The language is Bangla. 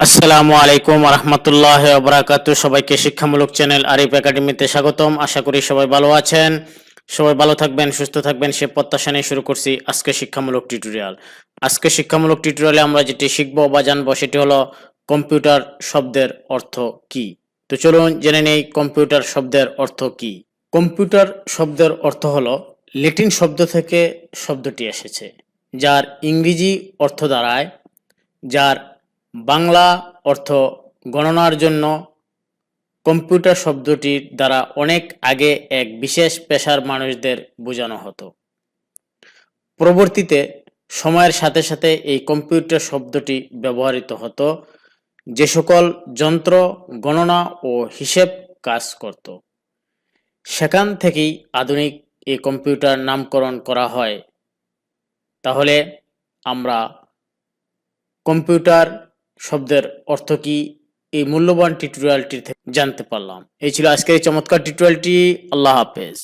আসসালামু আলাইকুম রহমতুল্লাহ বরাকাত সবাইকে শিক্ষামূলক চ্যানেল আরিফ একাডেমিতে স্বাগতম। আশা করি সবাই ভালো আছেন। সবাই ভালো থাকবেন, সুস্থ থাকবেন, সে প্রত্যাশা নিয়ে শুরু করছি আজকে শিক্ষামূলক টিউটোরিয়াল। আজকে শিক্ষামূলক টিউটোরিয়ালে আমরা যেটি শিখব বা জানব সেটি হলো কম্পিউটার শব্দের অর্থ কি? তো চলুন জেনে নেই কম্পিউটার শব্দের অর্থ কি। কম্পিউটার শব্দের অর্থ হলো ল্যাটিন শব্দ থেকে শব্দটি এসেছে, যার ইংরেজি অর্থ দাঁড়ায়, যার বাংলা অর্থ গণনার জন্য কম্পিউটার শব্দটির দ্বারা অনেক আগে এক বিশেষ পেশার মানুষদের বোঝানো হতো। পরবর্তীতে সময়ের সাথে সাথে এই কম্পিউটার শব্দটি ব্যবহৃত হতো, যে সকল যন্ত্র, গণনা ও হিসেব কাজ করত। সেখান থেকেই আধুনিক এই কম্পিউটার নামকরণ করা হয়। তাহলে আমরা কম্পিউটার শব্দের অর্থ কি? এই মূল্যবান টিউটোরিয়ালটি জানতে পারলাম। এই ছিল আজকের এই চমৎকার টিউটোরিয়ালটি আল্লাহ হাফেজ।